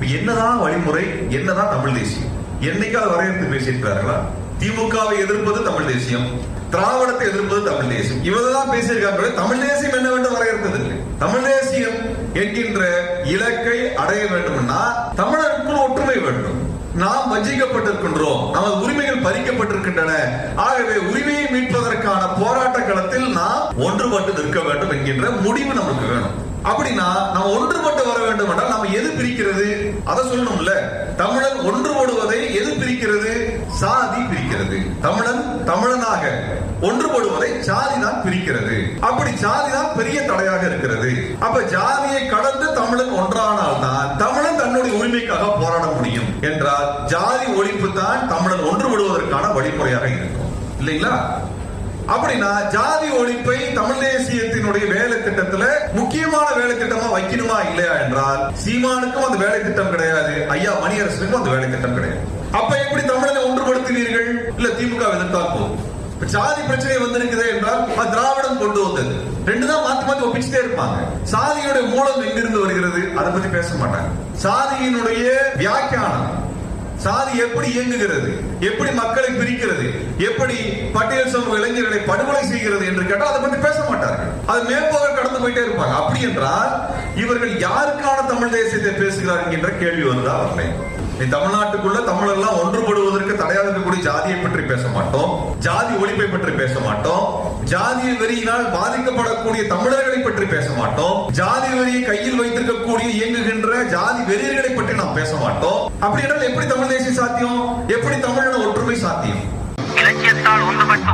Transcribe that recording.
என்னதான் வழிமுறை என்னதான் தமிழ் தேசியம்? என்னைக்காவது வரையறுத்து பேசியிருக்கிறார்களா? திமுகவை எதிர்ப்பது தமிழ் தேசியம் திராவிடத்தை எதிர்ப்பது தமிழ் தேசியம். இவங்கதான் பேசியிருக்காங்க தமிழ் தேசியம் என்னவென்று வரையறுத்தது இல்லை. தமிழ் தேசியம் என்கின்ற இலக்கை அடைய வேண்டும்னா தமிழருக்குள் ஒற்றுமை வேண்டும். நாம் வஞ்சிக்கப்பட்டிருக்கின்றோம் நமது உரிமைகள் பறிக்கப்பட்டிருக்கின்றன. ஆகவே உரிமையை மீட்பதற்கான போராட்ட களத்தில் நாம் ஒன்றுபட்டு நிற்க வேண்டும் என்கின்ற முடிவு நமக்கு வேணும். அப்படின்னா நம்ம ஒன்றுபட்டு வர வேண்டும் என்றால் நம்ம எது பிரிக்கிறது? அதை சொல்லணும்ல. தமிழன் ஒன்றுபடுவதை எது பிரிக்கிறது? சாதி பிரிக்கிறது. தமிழன் தமிழனாக ஒன்றுபடுவதை சாதி தான் பிரிக்கிறது. அப்படி சாதி தான் பெரிய தடையாக இருக்கிறது. அப்ப ஜாதியை கடந்து தமிழன் ஒன்றானால் தான் தமிழன் தன்னுடைய உரிமைக்காக போராட முடியும். என்றால் ஜாதி ஒழிப்பு தான் தமிழன் ஒன்றுபடுவதற்கான வழிமுறையாக இருக்கும். இல்லைங்களா? அப்படின்னா ஜாதி ஒழிப்பை தமிழ் தேசியத்தினுடைய வேலை திட்டத்துல முக்கியமான வேலை திட்டமா வைக்கணுமா இல்லையா என்றால் சீமானுக்கும் அந்த வேலை திட்டம் கிடையாது ஐயா மணியரசனுக்கும் அந்த வேலை திட்டம் கிடையாது. அப்ப எப்படி தமிழனை ஒன்றுபடுத்தினீர்கள்? இல்ல திமுக எதிர்த்தால் போதும். ஜாதி பிரச்சனை வந்திருக்குதே என்றால் திராவிடம் கொண்டு வந்தது. ரெண்டு தான் மாத்தி மாத்தி ஒப்பிச்சுட்டே இருப்பாங்க. சாதியுடைய மூலம் எங்கிருந்து வருகிறது? அதை பத்தி பேச மாட்டாங்க. சாதியினுடைய வியாக்கியானம். சாதி எப்படி இயங்குகிறது? எப்படி மக்களை பிரிக்கிறது? எப்படி பட்டியல் சமூக இளைஞர்களை படுகொலை செய்கிறது என்று கேட்டால் அதை பற்றி பேச மாட்டார்கள். அது மேம்போக கடந்து போயிட்டே இருப்பாங்க. அப்படி என்றால் இவர்கள் யாருக்கான தமிழ் தேசியத்தை பேசுகிறார்கள் என்ற கேள்வி வந்தா வரலை நீ தமிழ்நாட்டுக்குள்ள தமிழெல்லாம் ஒன்றுபடுவதற்கு தடையாக இருக்கக்கூடிய ஜாதியை பற்றி பேச மாட்டோம். ஜாதி ஒழிப்பை பற்றி பேச மாட்டோம். ஜாதிய வெறியினால் பாதிக்கப்படக்கூடிய தமிழர்களை பற்றி பேச மாட்டோம். ஜாதி வெறியை கையில் வைத்திருக்கக்கூடிய இயங்குகின்ற ஜாதி வெறியர்களை பற்றி நாம் பேச மாட்டோம். அப்படி என்றால் எப்படி தமிழ் தேசிய சாத்தியம்? எப்படி தமிழன ஒற்றுமை சாத்தியம்? இலக்கியத்தால் ஒன்றுபட்டு